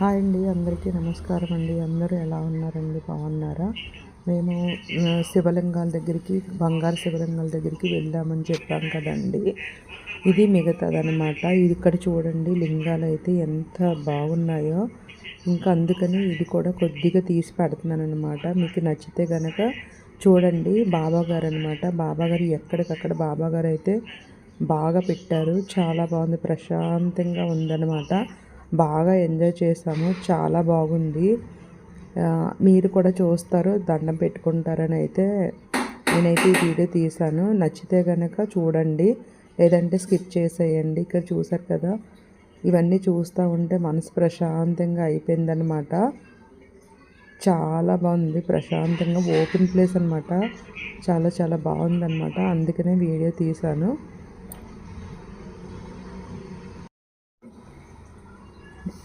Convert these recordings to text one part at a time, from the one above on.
Hi అండి అందరికీ నమస్కారం అండి. అందరూ ఎలా ఉన్నారండి? బాగున్నారా? మేము శివలింగాల దగ్గరికి బంగారు శివలింగాల దగ్గరికి వెళ్దామని చెప్పాం కదండి. ఇది మిగతాదనమాట ఇది ఇక్కడ చూడండి లింగాలు అయితే ఎంత బాగున్నాయో. ఇంకా అందుకని ఇది కూడా కొద్దిగా తీసి పెడుతున్నాను అనమాట మీకు నచ్చితే కనుక చూడండి బాబాగారు అనమాట బాబాగారు ఎక్కడికక్కడ బాబాగారు అయితే బాగా పెట్టారు. చాలా బాగుంది ప్రశాంతంగా ఉందన్నమాట. బాగా ఎంజాయ్ చేసాము. చాలా బాగుంది. మీరు కూడా చూస్తారు దండం పెట్టుకుంటారని అయితే నేనైతే ఈ వీడియో తీశాను. నచ్చితే కనుక చూడండి. లేదంటే స్కిప్ చేసేయండి. ఇక్కడ చూసారు కదా ఇవన్నీ చూస్తూ ఉంటే మనసు ప్రశాంతంగా అయిపోయిందనమాట చాలా బాగుంది ప్రశాంతంగా ఓపెన్ ప్లేస్ అనమాట చాలా చాలా బాగుందన్నమాట. అందుకనే వీడియో తీశాను.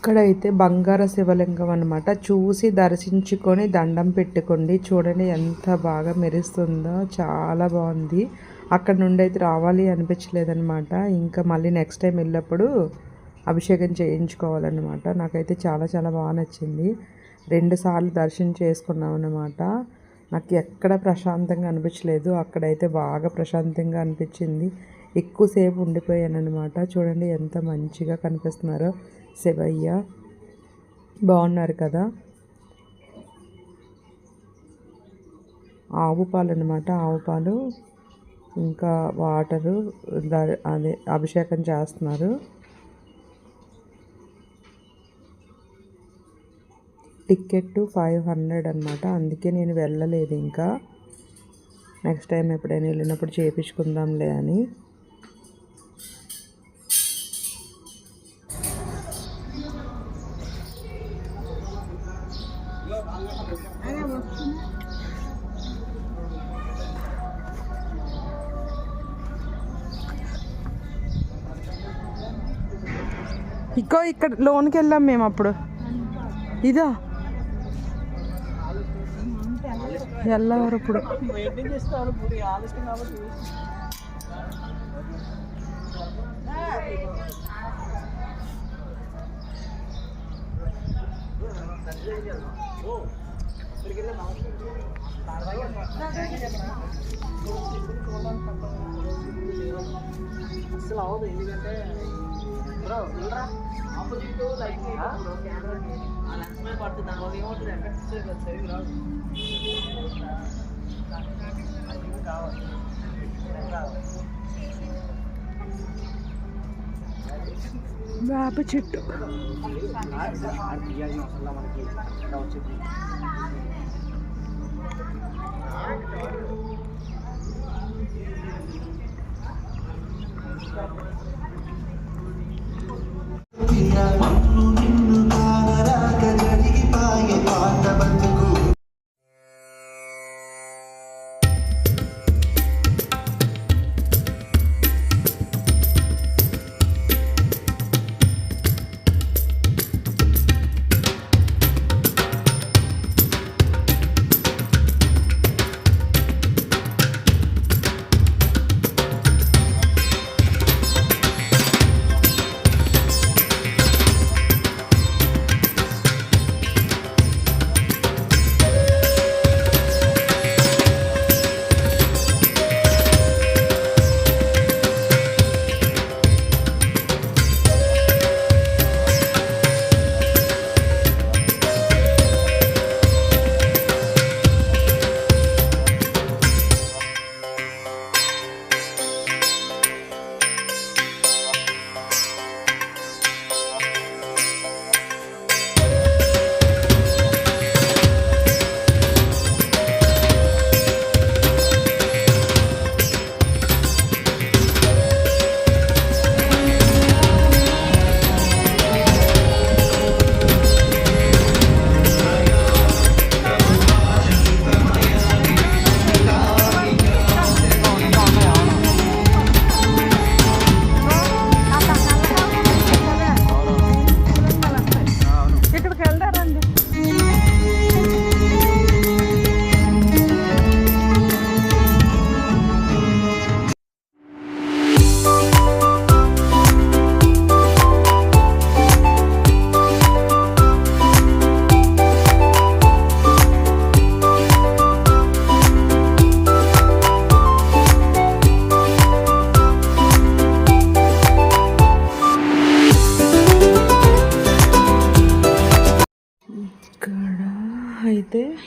ఇక్కడైతే బంగార శివలింగం అనమాట చూసి దర్శించుకొని దండం పెట్టుకోండి. చూడండి ఎంత బాగా మెరుస్తుందో చాలా బాగుంది. అక్కడ నుండి అయితే రావాలి అనిపించలేదన్నమాట. ఇంకా మళ్ళీ నెక్స్ట్ టైం వెళ్ళినప్పుడు అభిషేకం చేయించుకోవాలన్నమాట. నాకైతే చాలా చాలా బాగా నచ్చింది. రెండుసార్లు దర్శనం చేసుకున్నాం అనమాట నాకు ఎక్కడ ప్రశాంతంగా అనిపించలేదు. అక్కడైతే బాగా ప్రశాంతంగా అనిపించింది. ఎక్కువసేపు ఉండిపోయాను అనమాట చూడండి ఎంత మంచిగా కనిపిస్తున్నారో శివయ్య. బాగున్నారు కదా? ఆవు పాలు అనమాట ఆవు పాలు. ఇంకా వాటరు అదే అభిషేకం చేస్తున్నారు. టికెట్ ఫైవ్ హండ్రెడ్ అనమాట అందుకే నేను వెళ్ళలేదు ఇంకా. నెక్స్ట్ టైం ఎప్పుడైనా వెళ్ళినప్పుడు చేయించుకుందాంలే అని. ఇక్కో ఇక్కడ లోన్కి వెళ్ళాం మేము అప్పుడు. ఇదా? వెళ్ళవారు ఇప్పుడు. అసలు అవ్వదు ఎందుకంటే బ్రో ఆపోజిట్ లైట్ కెమెరాకి ఆ లెన్స్ మీద పడుతుంది దానివల్ల ఏమవుతుంది ఎఫెక్ట్ ఇచ్చేది కదా సరిగ్గా రాదు అది కావాలి ఏం కావాలి వేప చెట్టు ఆడ తీయాల్సిన అవసరం లేదు మనకి Thank you.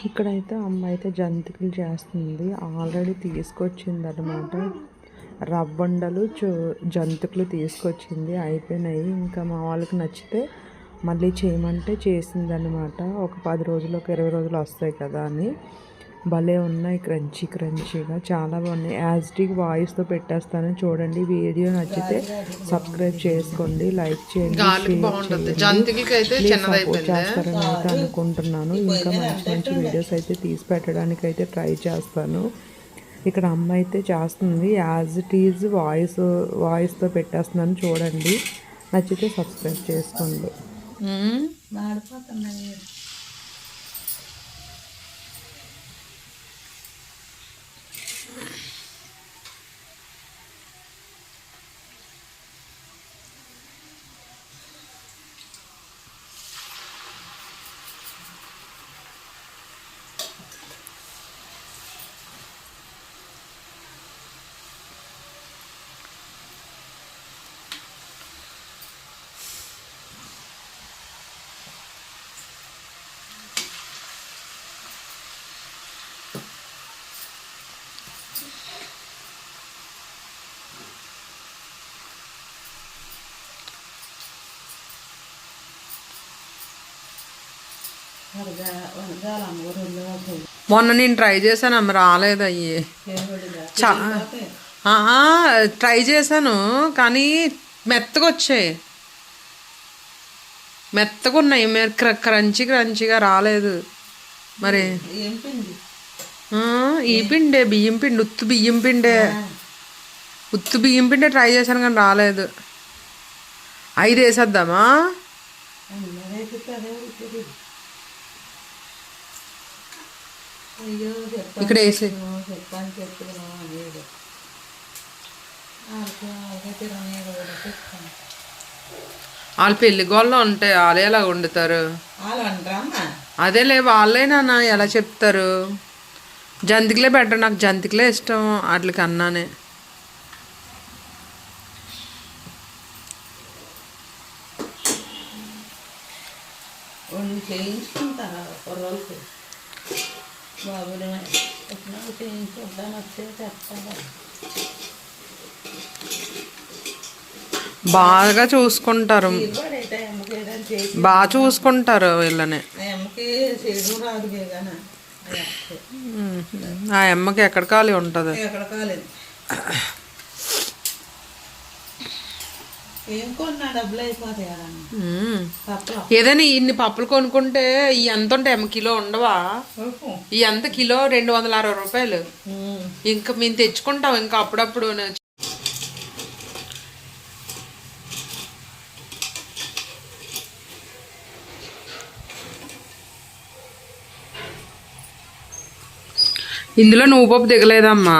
ఇక్కడైతే అమ్మ అయితే జంతికలు చేస్తుంది. ఆల్రెడీ తీసుకొచ్చింది అనమాట రవ్వండలు చూ జంతికలు తీసుకొచ్చింది. అయిపోయినాయి. ఇంకా మా వాళ్ళకి నచ్చితే మళ్ళీ చేయమంటే చేసిందనమాట ఒక పది రోజులు ఒక ఇరవై రోజులు వస్తాయి కదా అని. భలే ఉన్నాయి క్రంచీ క్రంచీగా. చాలా బాగున్నాయి. యాజ్డిక్ వాయిస్తో పెట్టేస్తాను. చూడండి వీడియో నచ్చితే సబ్స్క్రైబ్ చేసుకోండి లైక్ చేయండి సపోర్ట్ చేస్తారని అయితే అనుకుంటున్నాను. ఇంకా మంచి మంచి వీడియోస్ అయితే తీసి పెట్టడానికి అయితే ట్రై చేస్తాను. ఇక్కడ అమ్మ అయితే చేస్తుంది. యాజ్ ఇట్ ఈజ్ వాయిస్ వాయిస్తో పెట్టేస్తున్నాను. చూడండి. నచ్చితే సబ్స్క్రైబ్ చేసుకోండి. మొన్న నేను ట్రై చేశాను అమ్మ రాలేదు అయ్యి. ట్రై చేశాను కానీ మెత్తగా వచ్చాయి మెత్తగా ఉన్నాయి మీరు క్ర- క్రంచి క్రంచిగా రాలేదు. మరి ఈ పిండే బియ్యం పిండి ఉత్తు బియ్యం పిండే. ఉత్తు బియ్యం పిండే ట్రై చేశాను కానీ రాలేదు. ఐదు వేసేద్దామా అదే అదే ఉంటుంది అయ్యో చెప్పాను ఇక్కడ వేసే వాళ్ళు పెళ్ళి గోళ్ళు ఉంటాయి వాళ్ళే ఎలా వండుతారు? అదేలే వాళ్ళేనా ఎలా చెప్తారు? జంతికలే బెటర్ నాకు జంతికలే ఇష్టం వాటికి అన్నానే. కుర్రోళ్ళకి బాబులు ఎట్లా బాగా చూసుకుంటారు. బాగా చూసుకుంటారు వీళ్ళని. ఆ అమ్మకి ఎక్కడ ఖాళీ ఉంటుంది? ఎక్కడ ఏదైనా ఇన్ని పప్పులు కొనుక్కుంటే ఈ ఎంత ఉంటాయి అమ్మ కిలో ఉండవా? ఈ ఎంత కిలో రెండు వందల అరవై రూపాయలు. ఇంకా మేము తెచ్చుకుంటాం ఇంకా అప్పుడప్పుడు ఇందులో నువ్వు పప్పు దిగలేదమ్మా.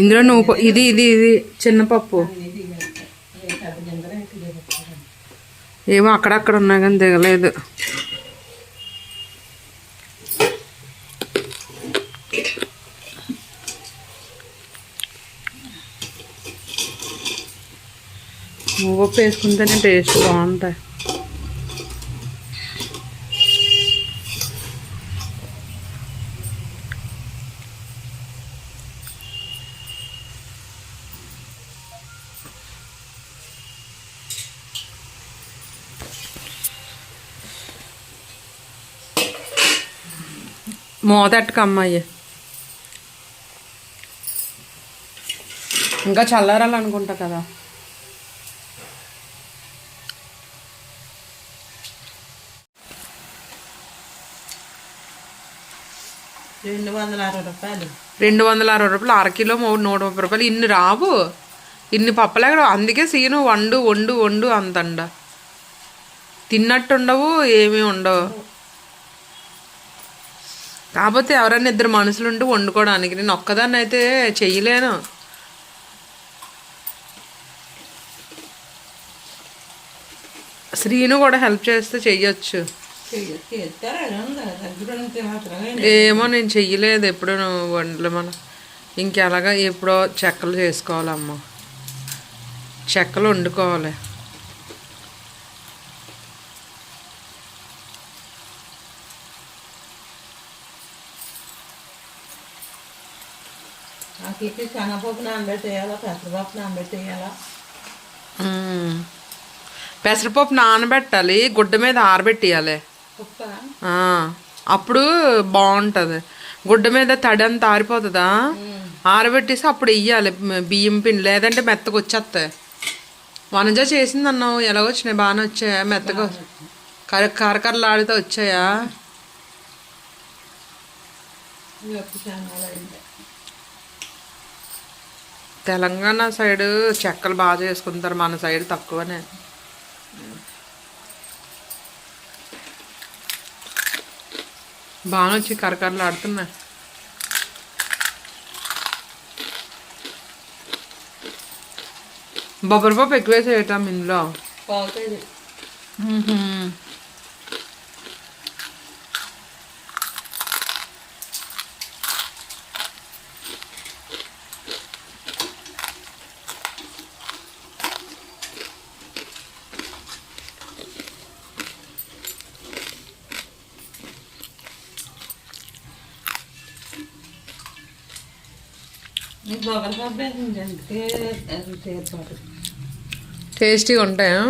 ఇందులో నువ్వు ఇది ఇది ఇది చిన్న పప్పు. ఏమో అక్కడక్కడ ఉన్నా కానీ దిగలేదు. నువ్వు వేసుకుంటేనే టేస్ట్ బాగుంటాయి. మోదట్టుకు అమ్మాయి ఇంకా చల్లారాలనుకుంటా కదా. రెండు వందల అరవై రూపాయలు. రెండు వందల అరవై రూపాయలు అరకిలో మూడు నూట ముప్పై రూపాయలు. ఇన్ని రావు. ఇన్ని పప్పలేక అందుకే సీను వండు వండు వండు అంతండ. తిన్నట్టుండవు ఏమీ ఉండవు. కాకపోతే ఎవరైనా ఇద్దరు మనుషులు ఉంటే వండుకోవడానికి. నేను ఒక్కదాన్ని అయితే చెయ్యలేను. శ్రీను కూడా హెల్ప్ చేస్తే చెయ్యొచ్చు. ఏమో నేను చెయ్యలేదు. ఎప్పుడు వంటలు మన ఇంకెలాగా ఎప్పుడో చెక్కలు చేసుకోవాలమ్మ. చెక్కలు వండుకోవాలి. శనగపప్పు నానబెట్టేయాలా పెసరపప్పు నానబెట్టేయాలా. పెసరపప్పు నానబెట్టాలి గుడ్డ మీద ఆరబెట్టియాలి. అప్పుడు బాగుంటుంది. గుడ్డ మీద తడి అంతా ఆరిపోతుందా? ఆరబెట్టేసి అప్పుడు వెయ్యాలి బియ్యం పిండి లేదంటే మెత్తగా వచ్చేస్తాయి. వనజ చేసింది అన్నావు ఎలాగ వచ్చినాయి బాగానే వచ్చాయా? మెత్తగా కర కరకరలాడితే వచ్చాయా? తెలంగాణ సైడ్ చెక్కలు బాగా చేసుకుంటారు మన సైడ్ తక్కువనే. బాగా వచ్చి కరకరలు ఆడుతున్నాయి. బొబ్బరి పప్పు ఎక్కువ ఇందులో పావు కేజీ నీకు బొబ్బరి పప్పు వేసింది అందుకే అది చేర్పాటు టేస్టీగా ఉంటాయా?